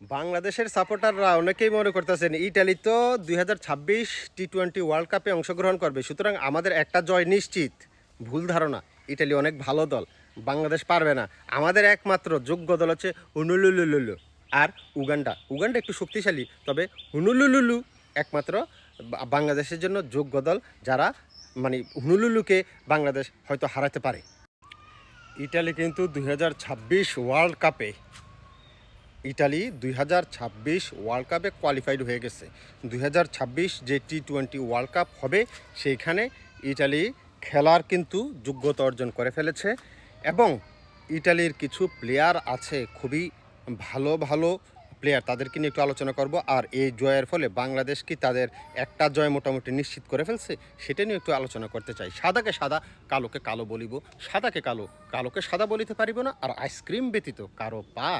বাংলাদেশের সাপোর্টাররা অনেকেই মনে করতেছেন ইটালি তো দুই হাজার ছাব্বিশ টি টোয়েন্টি ওয়ার্ল্ড কাপে অংশগ্রহণ করবে। সুতরাং আমাদের একটা জয় নিশ্চিত। ভুল ধারণা, ইটালি অনেক ভালো দল, বাংলাদেশ পারবে না। আমাদের একমাত্র যোগ্য দল হচ্ছে হুনুলুলুলুলু আর উগান্ডা। উগান্ডা একটু শক্তিশালী, তবে হুনুলুলুলু একমাত্র বাংলাদেশের জন্য যোগ্য দল যারা মানে হুনুলুলুকে বাংলাদেশ হয়তো হারাতে পারে। ইটালি কিন্তু দু হাজার ছাব্বিশ ওয়ার্ল্ড কাপে ইটালি দুই হাজার ছাব্বিশ ওয়ার্ল্ড কাপে কোয়ালিফাইড হয়ে গেছে। দুই হাজার ছাব্বিশ যে টি টোয়েন্টি ওয়ার্ল্ড কাপ হবে, সেইখানে ইটালি খেলার কিন্তু যোগ্যতা অর্জন করে ফেলেছে এবং ইটালির কিছু প্লেয়ার আছে খুবই ভালো ভালো প্লেয়ার তাদেরকে নিয়ে একটু আলোচনা করব। আর এই জয়ের ফলে বাংলাদেশ কি তাদের একটা জয় মোটামুটি নিশ্চিত করে ফেলছে, সেটা নিয়ে একটু আলোচনা করতে চাই। সাদাকে সাদা, কালোকে কালো বলিব। সাদাকে কালো, কালোকে সাদা বলিতে পারিব না। আর আইসক্রিম ব্যতীত কারও পা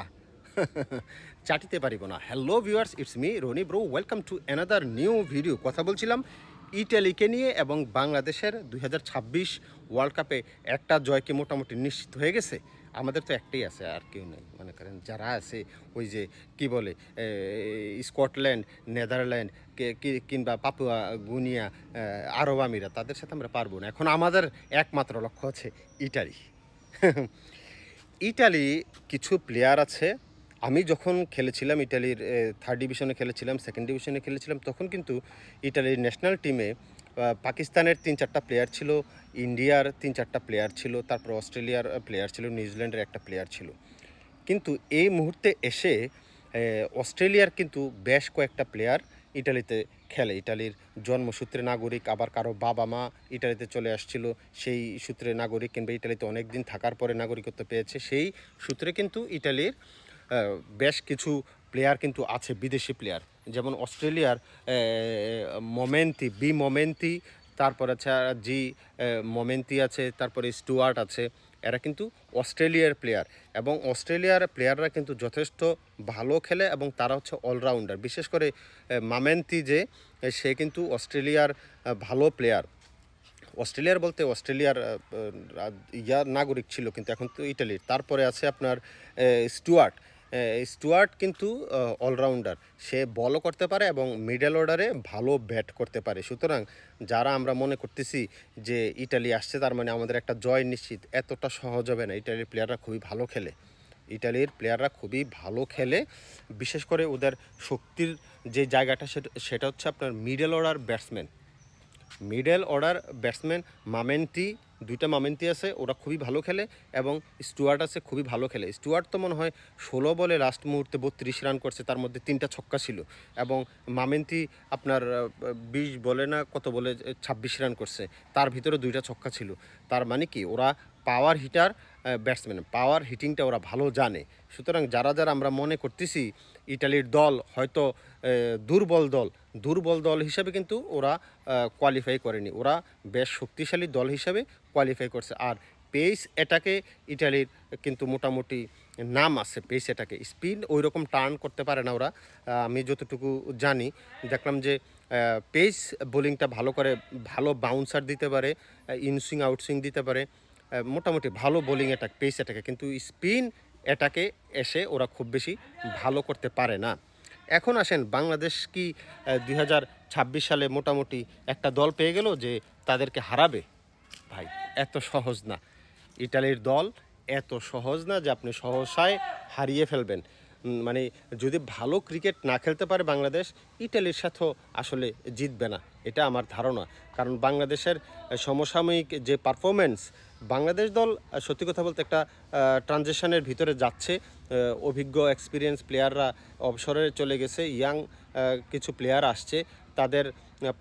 চাটিতে পারিব না। Hello viewers it's me Rony bro welcome to another new video কথা বলছিলাম ইটালিকে নিয়ে এবং বাংলাদেশের দু হাজার ছাব্বিশ ওয়ার্ল্ড কাপে একটা জয়কে মোটামুটি নিশ্চিত হয়ে গেছে। আমাদের তো একটাই আছে আর কেউ নেই। মনে করেন যারা আছে, ওই যে কি বলে স্কটল্যান্ড, নেদারল্যান্ড কিংবা পাপুয়া গুনিয়া আরব আমিরা তাদের সাথে আমরা পারব না। এখন আমাদের একমাত্র লক্ষ্য আছে ইটালি ইটালি কিছু প্লেয়ার আছে আমি যখন খেলেছিলাম ইটালির থার্ড ডিভিশনে খেলেছিলাম সেকেন্ড ডিভিশনে খেলেছিলাম, তখন কিন্তু ইটালির ন্যাশনাল টিমে পাকিস্তানের তিন চারটা প্লেয়ার ছিল, ইন্ডিয়ার তিন চারটা প্লেয়ার ছিল, তারপর অস্ট্রেলিয়ার প্লেয়ার ছিল, নিউজিল্যান্ডের একটা প্লেয়ার ছিল। কিন্তু এই মুহূর্তে এসে অস্ট্রেলিয়ার কিন্তু বেশ কয়েকটা প্লেয়ার ইটালিতে খেলে। ইটালির জন্মসূত্রে নাগরিক, আবার কারও বাবা মা ইটালিতে চলে আসছিল, সেই সূত্রে নাগরিক কিংবা ইটালিতে অনেক দিন থাকার পরে নাগরিকত্ব পেয়েছে, সেই সূত্রে কিন্তু ইটালির বেশ কিছু প্লেয়ার কিন্তু আছে, বিদেশি প্লেয়ার যেমন অস্ট্রেলিয়ার মোমেন্তি বি মোমেন্তি তারপর আছে জি মোমেন্তি আছে, তারপরে স্টুয়ার্ট আছে। এরা কিন্তু অস্ট্রেলিয়ার প্লেয়ার এবং অস্ট্রেলিয়ার প্লেয়াররা কিন্তু যথেষ্ট ভালো খেলে এবং তারা হচ্ছে অলরাউন্ডার বিশেষ করে মামেন্তি যে, সে কিন্তু অস্ট্রেলিয়ার ভালো প্লেয়ার অস্ট্রেলিয়ার বলতে অস্ট্রেলিয়ার ইয়ার নাগরিক ছিল কিন্তু এখন তো ইটালির তারপরে আছে আপনার স্টুয়ার্ট স্টুয়ার্ট কিন্তু অলরাউন্ডার। সে বলও করতে পারে এবং মিডল অর্ডারে ভালো ব্যাট করতে পারে। সুতরাং যারা আমরা মনে করতেছি যে ইটালি আসছে, তার মানে আমাদের একটা জয় নিশ্চিত। এতটা সহজ হবে না। ইটালির প্লেয়াররা খুবই ভালো খেলে। ইটালির প্লেয়াররা খুবই ভালো খেলে। বিশেষ করে ওদের শক্তির যে জায়গাটা, সেটা হচ্ছে আপনার middle order batsman middle order batsman মামেন্টি দুইটা মামেন্তি আছে, ওরা খুবই ভালো খেলে এবং স্টুয়ার্ট আছে, খুবই ভালো খেলে। স্টুয়ার্ট তো মনে হয় ষোলো বলে লাস্ট মুহূর্তে বত্রিশ রান করছে, তার মধ্যে তিনটা ছক্কা ছিল। এবং মামেন্তি আপনার বিশ বলে না কত বলে, ছাব্বিশ রান করছে, তার ভিতরে দুইটা ছক্কা ছিল। তার মানে কি, ওরা পাওয়ার হিটার ব্যাটসম্যান পাওয়ার হিটিংটা ওরা ভালো জানে। সুতরাং যারা যারা আমরা মনে করতেছি ইটালির দল হয়তো দুর্বল দল দুর্বল দল হিসাবে কিন্তু ওরা কোয়ালিফাই করেনি। ওরা বেশ শক্তিশালী দল হিসাবে কোয়ালিফাই করছে। আর পেস এটাকে ইটালির কিন্তু মোটামুটি নাম আছে পেস এটাকে। স্পিন ওই রকম টার্ন করতে পারে না ওরা আমি যতটুকু জানি। দেখলাম যে পেস বোলিংটা ভালো করে, ভালো বাউন্সার দিতে পারে ইনসুইং আউটসুইং দিতে পারে। মোটামুটি ভালো বোলিং অ্যাটাক পেস অ্যাটাকে কিন্তু স্পিন অ্যাটাকে এসে ওরা খুব বেশি ভালো করতে পারে না। এখন আসেন, বাংলাদেশ কি দুই হাজার ছাব্বিশ সালে মোটামুটি একটা দল পেয়ে গেল যে তাদেরকে হারাবে? ভাই, এত সহজ না। ইটালির দল এত সহজ না যে আপনি সহসায় হারিয়ে ফেলবেন। মানে যদি ভালো ক্রিকেট না খেলতে পারে বাংলাদেশ ইটালির সাথেও আসলে জিতবে না। এটা আমার ধারণা। কারণ বাংলাদেশের সমসাময়িক যে পারফরমেন্স বাংলাদেশ দল সত্যি কথা বলতে একটা ট্রানজেকশনের ভিতরে যাচ্ছে। অভিজ্ঞ এক্সপিরিয়েন্স প্লেয়াররা অবসরে চলে গেছে। ইয়াং কিছু প্লেয়ার আসছে। তাদের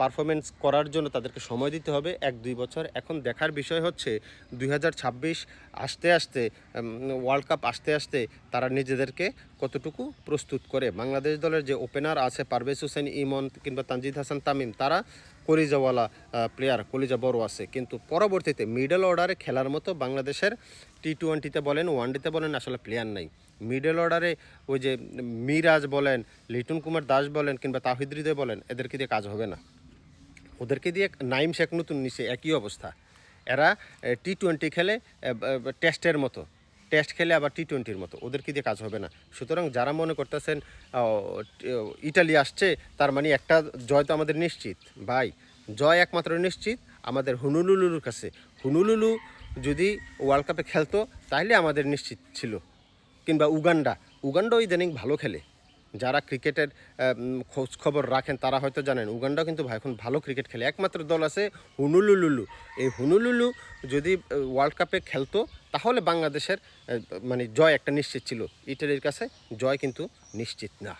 পারফরমেন্স করার জন্য তাদেরকে সময় দিতে হবে এক, দুই বছর। এখন দেখার বিষয় হচ্ছে দুই আসতে আসতে ওয়ার্ল্ড কাপ আসতে আসতে তারা নিজেদেরকে কতটুকু প্রস্তুত করে? বাংলাদেশ দলের যে ওপেনার আছে, পারভেজ হোসেন ইমন কিংবা তানজিদ হাসান তামিম, তারা কলিজাওয়ালা প্লেয়ার কলিজা বড় আছে। কিন্তু পরবর্তীতে মিডল অর্ডারে খেলার মতো বাংলাদেশের টি টোয়েন্টিতে বলেন ওয়ানডেতে বলেন, আসলে প্লেয়ার নাই। মিডল অর্ডারে ওই যে মিরাজ বলেন, লিটন কুমার দাস বলেন, কিংবা তাহিদ হৃদয় বলেন, এদেরকে দিয়ে কাজ হবে না। ওদেরকে দিয়ে নাইম শেখ নতুন নিচে একই অবস্থা। এরা টি টোয়েন্টি খেলে টেস্টের মতো। টেস্ট খেলে আবার টি টোয়েন্টির মতো। ওদেরকে দিয়ে কাজ হবে না? সুতরাং যারা মনে করতেছেন ইটালি আসছে, তার মানে একটা জয় তো আমাদের নিশ্চিত। ভাই, জয় একমাত্র নিশ্চিত আমাদের হুনুলুলুর কাছে। হুনুলুলু যদি ওয়ার্ল্ড কাপে খেলতো তাহলে আমাদের নিশ্চিত ছিল। কিংবা উগান্ডা। উগান্ডাও ইদানিং ভালো খেলে। যারা ক্রিকেটের খোঁজ খবর রাখেন তারা হয়তো জানেন উগান্ডা কিন্তু ভাই এখন ভালো ক্রিকেট খেলে। একমাত্র দল আছে হুনুলুলুলু। এই হুনুলুলু যদি ওয়ার্ল্ড কাপে খেলতো, তাহলে বাংলাদেশের মানে জয় একটা নিশ্চিত ছিল। ইটালির কাছে জয় কিন্তু নিশ্চিত না।